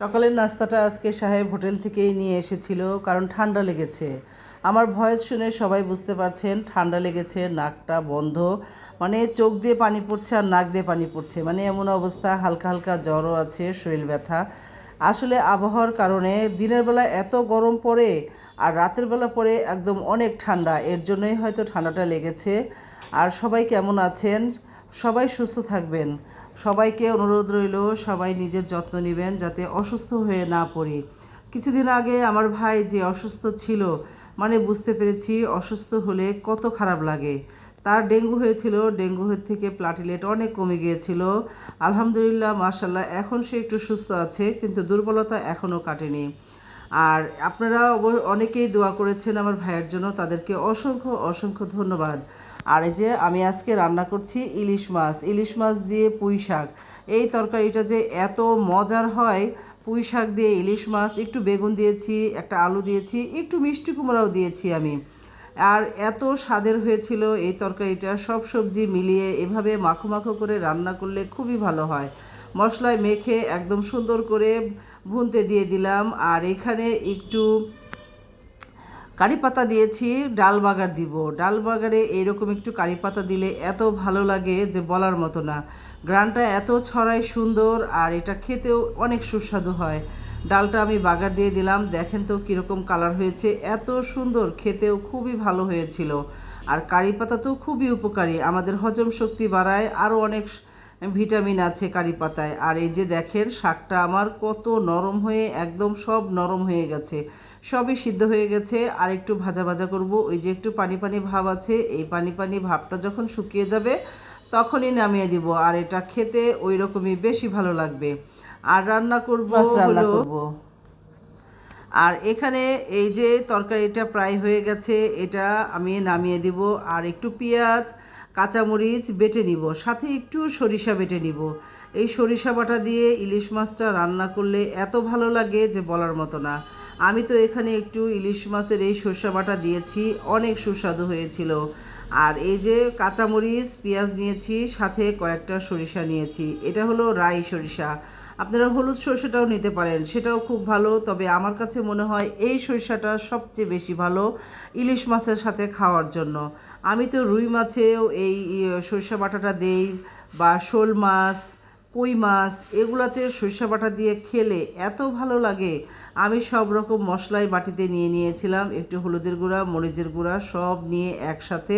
সকালের নাস্তাটা আজকে সাহেব হোটেল থেকেই নিয়ে এসেছিল, কারণ ঠান্ডা লেগেছে। আমার ভয়েস শুনে সবাই বুঝতে পারছেন, ঠান্ডা লেগেছে, নাকটা বন্ধ। মানে চোখ দিয়ে পানি পড়ছে আর নাক দিয়ে পানি পড়ছে। মানে এমন অবস্থা, হালকা হালকা জ্বরও আছে, শরীর ব্যথা। আসলে আবহাওয়ার কারণে দিনের বেলা এত গরম পড়ে আর রাতের বেলা পরে একদম অনেক ঠান্ডা। এর জন্যই হয়তো ঠান্ডাটা লেগেছে। আর সবাই কেমন আছেন? সবাই সুস্থ থাকবেন। সবাইকে অনুরোধ রইল, সবাই নিজের যত্ন নেবেন যাতে অসুস্থ হয়ে না পড়ি। কিছুদিন আগে আমার ভাই যে অসুস্থ ছিল মানে বুঝতে পেরেছি অসুস্থ হলে কত খারাপ লাগে। তার ডেঙ্গু হয়েছিল, ডেঙ্গু থেকে প্লাটিলেট অনেক কমে গিয়েছিল। আলহামদুলিল্লাহ মাশাল্লাহ এখন সে একটু সুস্থ আছে, কিন্তু দুর্বলতা এখনও কাটেনি। আর আপনারা অনেকেই দোয়া করেছেন আমার ভাইয়ের জন্য, তাদেরকে অসংখ্য অসংখ্য ধন্যবাদ। আর এই যে আমি আজকে রান্না করছি ইলিশ মাছ ইলিশ মাছ দিয়ে পুঁই শাক। এই তরকারিটা যে এত মজার হয়, পুঁই শাক দিয়ে ইলিশ মাছ, একটু বেগুন দিয়েছি, একটা আলু দিয়েছি, একটু মিষ্টি কুমড়াও দিয়েছি আমি। আর এত স্বাদের হয়েছিল এই তরকারিটা, সব সবজি মিলিয়ে এভাবে মাখো মাখো করে রান্না করলে খুবই ভালো হয়। মশলায় মেখে একদম সুন্দর করে ভুনতে দিয়ে দিলাম। আর এখানে একটু কারি পাতা দিয়েছি, ডাল বাগার দিব। ডাল বাগারে এইরকম একটু কারি পাতা দিলে এত ভালো লাগে যে বলার মতো না। গ্রানটা এত ছড়ায় সুন্দর আর এটা খেতেও অনেক সুস্বাদু হয়। ডালটা আমি বাগার দিয়ে দিলাম। দেখেন তো কীরকম কালার হয়েছে। এত সুন্দর, খেতেও খুবই ভালো হয়েছিল। আর কারি পাতা তো খুবই উপকারী। আমাদের হজম শক্তি বাড়ায়, আরও অনেক ভিটামিন আছে কারি পাতায়। আর এই যে দেখেন শাকটা আমার কত নরম হয়ে একদম সব নরম হয়ে গেছে। সবই সিদ্ধ হয়ে গেছে। আর একটু ভাজা ভাজা করব। ওই যে একটু পানি পানি ভাব আছে। এই পানি পানি ভাবটা যখন শুকিয়ে যাবে তখনই নামিয়ে দিব। আর এটা খেতে ওই রকমই বেশি ভালো লাগবে। আর রান্না করব রান্না করব। আর এখানে এই যে তরকারিটা প্রায় হয়ে গেছে। এটা আমি নামিয়ে দিব। আর একটু পেঁয়াজ কাঁচামরিচ বেটে নিব, সাথে একটু সরিষা বেটে নিব। এই সরিষা বাটা দিয়ে ইলিশ মাছটা রান্না করলে এত ভালো লাগে যে বলার মতো না। আমি তো এখানে একটু ইলিশ মাছের এই সরিষা বাটা দিয়েছি, অনেক সুস্বাদু হয়েছিল। আর এই যে কাঁচামরিচ, পেঁয়াজ নিয়েছি, সাথে কয়েকটা সরিষা নিয়েছি। এটা হলো রাই সরিষা। আপনারা হলুদ সরিষাটাও নিতে পারেন, সেটাও খুব ভালো। তবে আমার কাছে মনে হয় এই সরিষাটা সবচেয়ে বেশি ভালো ইলিশ মাছের সাথে খাওয়ার জন্য। আমি তো রুই মাছেও এই সরিষা বাটাটা দেই বা শোল মাছ কই মাছ, এগুলাতে সরিষা বাটা দিয়ে খেলে এত ভালো লাগে। আমি সব রকম মশলাই বাটিতে নিয়ে নিয়েছিলাম, একটু হলুদের গুঁড়া, মরিচের গুঁড়া, সব নিয়ে একসাথে।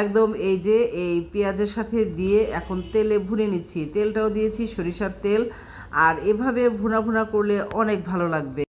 একদম এই যে, এই পেঁয়াজের সাথে দিয়ে এখন তেলে ভুনে নিচ্ছি। তেলটাও দিয়েছি সরিষার তেল, আর এভাবে ভুনা ভুনা করলে অনেক ভালো লাগবে।